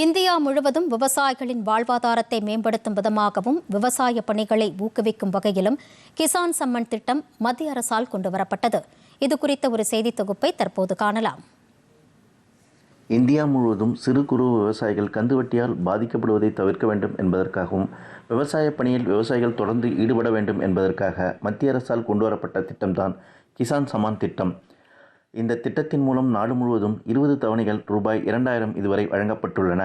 India முழுவதும் விவசாயிகளின் வாழ்வாதாரத்தை மேம்படுத்தும் விதமாகவும் விவசாய பணிகளை ஊக்குவிக்கும் வகையிலும் கிசான் சம்மன் திட்டம் மத்திய அரசால் கொண்டுவரப்பட்டது. இது குறித்த ஒரு செய்தி தொகுப்பை தற்போது காணலாம். இந்தியா முழுவதும் சிறு குறு விவசாயிகள் கந்துவட்டியால் பாதிக்கப்படுவதை தவிர்க்க வேண்டும் என்பதற்காகவும் விவசாய பணியில் விவசாயிகள் தொடர்ந்து ஈடுபட வேண்டும் என்பதற்காக மத்திய அரசால் கொண்டுவரப்பட்ட திட்டம்தான் கிசான் சமான் திட்டம். இந்த திட்டத்தின் மூலம் நாடு முழுவதும் இருபது தவணைகள் ரூபாய் இரண்டாயிரம் இதுவரை வழங்கப்பட்டுள்ளன.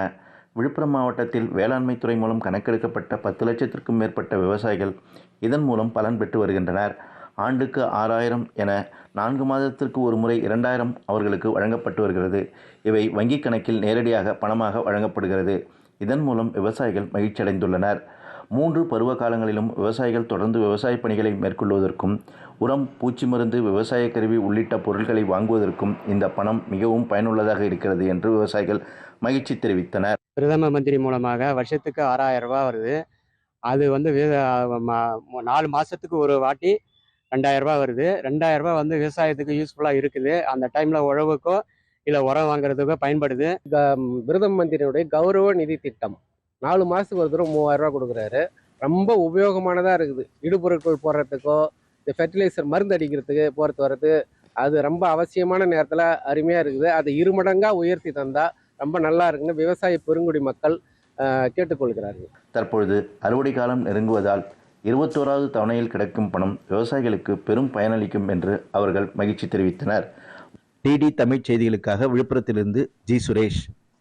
விழுப்புரம் மாவட்டத்தில் வேளாண்மை துறை மூலம் கணக்கெடுக்கப்பட்ட பத்து லட்சத்திற்கும் மேற்பட்ட விவசாயிகள் இதன் மூலம் பலன் பெற்று வருகின்றனர். ஆண்டுக்கு ஆறாயிரம் என நான்கு மாதத்திற்கு ஒரு முறை இரண்டாயிரம் அவர்களுக்கு வழங்கப்பட்டு வருகிறது. இவை வங்கிக் கணக்கில் நேரடியாக பணமாக வழங்கப்படுகிறது. இதன் மூலம் விவசாயிகள் மகிழ்ச்சியடைந்துள்ளனர். மூன்று பருவ காலங்களிலும் விவசாயிகள் தொடர்ந்து விவசாய பணிகளை மேற்கொள்வதற்கும் உரம் பூச்சி மருந்து விவசாய கருவி உள்ளிட்ட பொருட்களை வாங்குவதற்கும் இந்த பணம் மிகவும் பயனுள்ளதாக இருக்கிறது என்று விவசாயிகள் மகிழ்ச்சி தெரிவித்தனர். பிரதம மந்திரி மூலமாக வருஷத்துக்கு ஆறாயிரம் ரூபாய் வருது. அது வந்து நாலு மாசத்துக்கு ஒரு வாட்டி ரெண்டாயிரம் ரூபாய் வருது. ரெண்டாயிரம் ரூபாய் வந்து விவசாயத்துக்கு யூஸ்ஃபுல்லாக இருக்குது. அந்த டைம்ல உழவுக்கோ இல்லை உரம் வாங்குறதுக்கோ பயன்படுது. பிரதம மந்திரியினுடைய கௌரவ நிதி திட்டம். நாலு மாதத்துக்கு ஒரு தடவை மூவாயிரம் ரூபா கொடுக்குறாரு. ரொம்ப உபயோகமானதாக இருக்குது. இடுபொருட்கள் போடுறதுக்கோ இந்த ஃபெர்டிலைசர் மருந்து அடிக்கிறதுக்கு போகிறது வர்றது அது ரொம்ப அவசியமான நேரத்தில் அருமையாக இருக்குது. அதை இருமடங்காக உயர்த்தி தந்தால் ரொம்ப நல்லா இருக்குன்னு விவசாய பெருங்குடி மக்கள் கேட்டுக்கொள்கிறார்கள். தற்பொழுது அறுவடை காலம் நெருங்குவதால் இருபத்தோராவது தவணையில் கிடைக்கும் பணம் விவசாயிகளுக்கு பெரும் பயனளிக்கும் என்று அவர்கள் மகிழ்ச்சி தெரிவித்தனர். டிடி தமிழ் செய்திகளுக்காக விழுப்புரத்திலிருந்து ஜி சுரேஷ்.